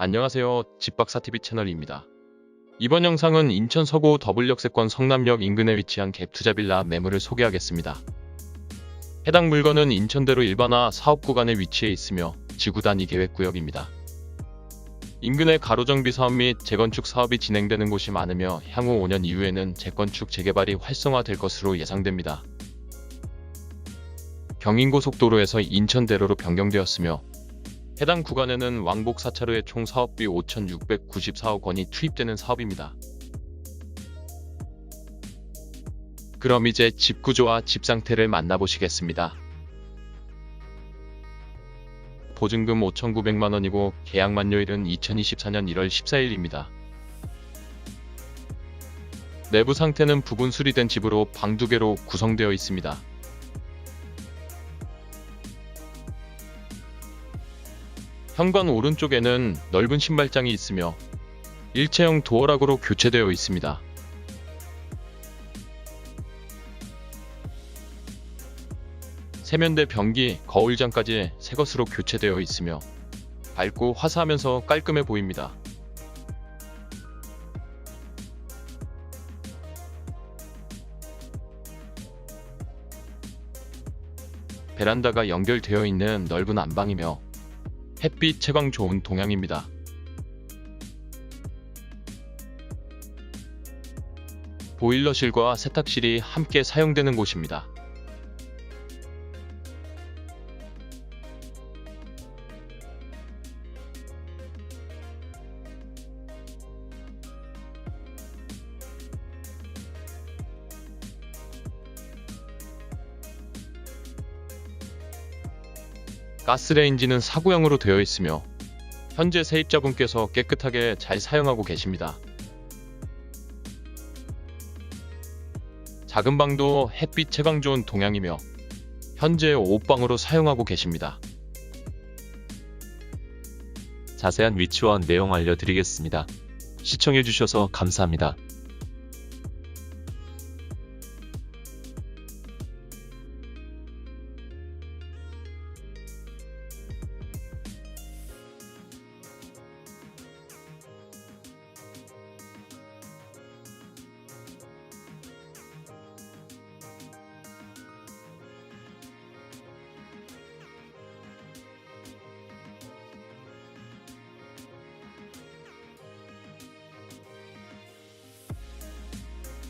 안녕하세요. 집박사TV 채널입니다. 이번 영상은 인천 서구 더블역세권 성남역 인근에 위치한 갭 투자빌라 매물을 소개하겠습니다. 해당 물건은 인천대로 일반화 사업 구간에 위치해 있으며 지구 단위 계획구역입니다. 인근에 가로정비 사업 및 재건축 사업이 진행되는 곳이 많으며 향후 5년 이후에는 재건축 재개발이 활성화될 것으로 예상됩니다. 경인고속도로에서 인천대로로 변경되었으며 해당 구간에는 왕복 4차로에 총 사업비 5,694억 원이 투입되는 사업입니다. 그럼 이제 집 구조와 집 상태를 만나보시겠습니다. 보증금 5,900만 원이고 계약 만료일은 2024년 1월 14일입니다. 내부 상태는 부분 수리된 집으로 방 두 개로 구성되어 있습니다. 현관 오른쪽에는 넓은 신발장이 있으며 일체형 도어락으로 교체되어 있습니다. 세면대 변기, 거울장까지 새 것으로 교체되어 있으며 밝고 화사하면서 깔끔해 보입니다. 베란다가 연결되어 있는 넓은 안방이며 햇빛 채광 좋은 동향입니다. 보일러실과 세탁실이 함께 사용되는 곳입니다. 가스레인지는 사구형으로 되어 있으며 현재 세입자분께서 깨끗하게 잘 사용하고 계십니다. 작은 방도 햇빛 채광 좋은 동향이며 현재 옷방으로 사용하고 계십니다. 자세한 위치와 내용 알려드리겠습니다. 시청해주셔서 감사합니다.